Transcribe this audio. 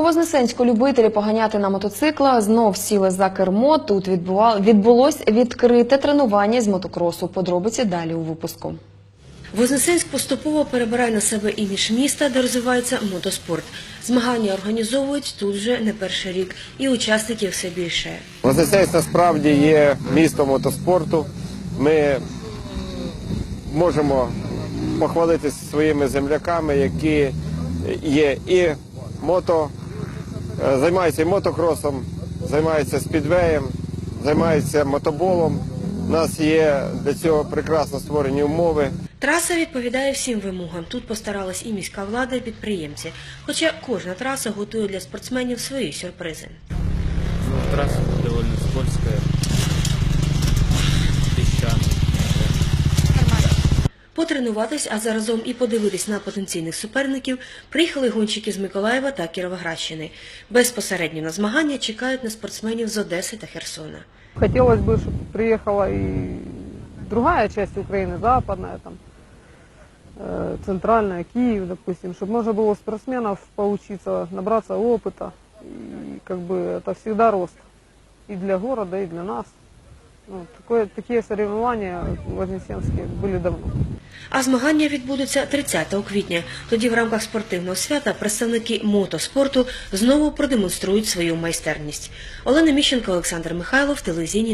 У Вознесенську любителі поганяти на мотоциклах знов сіли за кермо. Тут відбулось відкрите тренування з мотокросу. Подробиці далі у випуску. Вознесенськ поступово перебирає на себе імідж міста, де розвивається мотоспорт. Змагання організовують тут вже не перший рік, і учасників все більше. Вознесенськ насправді є містом мотоспорту. Ми можемо похвалитися своїми земляками, які є і мото, е, займаються і мотокросом, займається спідвеєм, займається мотоболом. У нас є для цього прекрасно створені умови. Траса відповідає всім вимогам. Тут постаралась і міська влада, і підприємці. Хоча кожна траса готує для спортсменів свої сюрпризи. Ну, доволі довольно скользкая, Потренуватись, а заразом і подивитись на потенційних суперників, приїхали гонщики з Миколаєва та Кіровоградщини. Безпосередньо на змагання чекають на спортсменів з Одеси та Херсона. Хотелось бы, чтобы приехала и другая часть Украины, западная, там, э, центральная, Киев, допустим, чтобы можно было у спортсменов поучиться, набраться опыта. И как бы это всегда рост и для города, и для нас. Ну, такое, Такі соревнования вознесенские були давно. А змагання відбудуться 30 квітня. Тоді в рамках спортивного свята представники мотоспорту знову продемонструють свою майстерність. Олена Міщенко, Олександр Михайлов, телевізійні